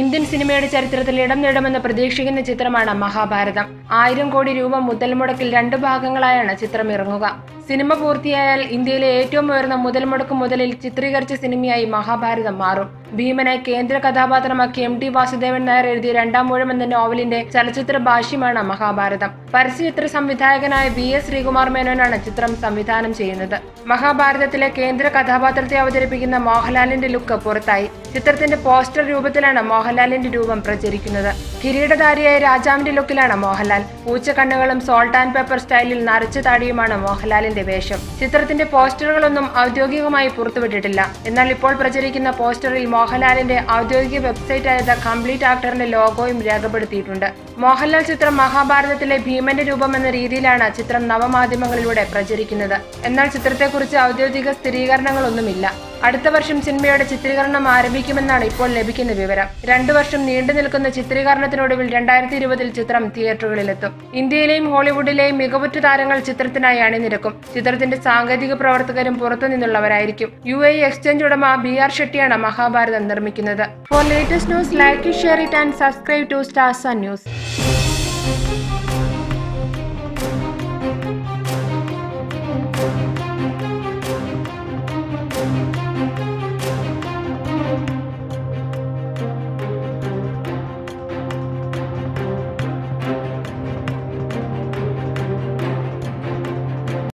Indian സിനിമയുടെ ചരിത്രത്തിൽ ഇടം നേടുമെന്ന് പ്രതീക്ഷിക്കുന്ന ചിത്രമാണ് മഹാഭാരതം. ആയിരം കോടി രൂപ മുതൽ മുടക്കിൽ രണ്ട് ഭാഗങ്ങളായാണ് ചിത്രം ഇറങ്ങുക സിനിമ പൂർത്തിയായാൽ ഇന്ത്യയിലെ ഏറ്റവും ഉയർന്ന മുതൽ മുടക്ക് മുതലിൽ ചിത്രീകരിച്ച സിനിമയായി മഹാഭാരതം മാറും. ഭീമനെ കേന്ദ്ര കഥാപാത്രമാക്കി എം ടി വാസുദേവൻ നായർ എഴുതിയ രണ്ടാം മൂഴം എന്ന നോവലിന്റെ ചലച്ചിത്ര ഭാഷ്യമാണ് മഹാഭാരതം. പരസ്യചിത്ര സംവിധായകനായ വി എസ് ശ്രീകുമാർ മേനോനാണ് ചിത്രം സംവിധാനം ചെയ്യുന്നത്. മഹാഭാരതത്തിലെ കേന്ദ്ര കഥാപാത്രത്തെ അവതരിപ്പിക്കുന്ന മോഹൻലാലിന്റെ ലുക്ക് പുറത്തായി. ചിത്രത്തിന്റെ പോസ്റ്റർ രൂപത്തിലാണ് മോഹൻലാലിന്റെ രൂപം പ്രചരിക്കുന്നത്. കിരീടധാരിയായ രാജാവിന്റെ ലുക്കിലാണ് മോഹൻലാൽ. പൂച്ചക്കണ്ണുകളും സോൾട്ട് ആൻഡ് പേപ്പർ സ്റ്റൈലിൽ നരച്ച താടിയുമാണ് മോഹൻലാലിന്റെ വേഷം. ചിത്രത്തിന്റെ പോസ്റ്ററുകളൊന്നും ഔദ്യോഗികമായി പുറത്തുവിട്ടിട്ടില്ല. എന്നാൽ ഇപ്പോൾ പ്രചരിക്കുന്ന പോസ്റ്ററിൽ മോഹൻലാലിന്റെ ഔദ്യോഗിക വെബ്സൈറ്റായ ദ കംപ്ലീറ്റ് ആക്ടറിന്റെ ലോഗോയും രേഖപ്പെടുത്തിയിട്ടുണ്ട്. മോഹൻലാൽ ചിത്രം മഹാഭാരതത്തിലെ ഭീമന്റെ രൂപം എന്ന രീതിയിലാണ് ചിത്രം നവമാധ്യമങ്ങളിലൂടെ പ്രചരിക്കുന്നത്. എന്നാൽ ചിത്രത്തെക്കുറിച്ച് ഔദ്യോഗിക സ്ഥിരീകരണങ്ങളൊന്നുമില്ല. അടുത്ത വർഷം സിനിമയുടെ ചിത്രീകരണം ആരംഭിക്കുമെന്നാണ് ഇപ്പോൾ ലഭിക്കുന്ന വിവരം. രണ്ടു വർഷം നീണ്ടു നിൽക്കുന്ന ചിത്രീകരണത്തിനൊടുവിൽ രണ്ടായിരത്തി ഇരുപതിൽ ചിത്രം തിയേറ്ററുകളിലെത്തും. ഇന്ത്യയിലെയും ഹോളിവുഡിലെയും മികവുറ്റ താരങ്ങൾ ചിത്രത്തിനായി അണിനിരക്കും ചിത്രത്തിന്റെ സാങ്കേതിക പ്രവർത്തകരും പുറത്തുനിന്നുള്ളവരായിരിക്കും യു എ എക്സ്ചേഞ്ച് ഉടമ ബി ആർ ഷെട്ടിയാണ് മഹാഭാരതം നിർമ്മിക്കുന്നത്. For latest news like share it and subscribe to stars news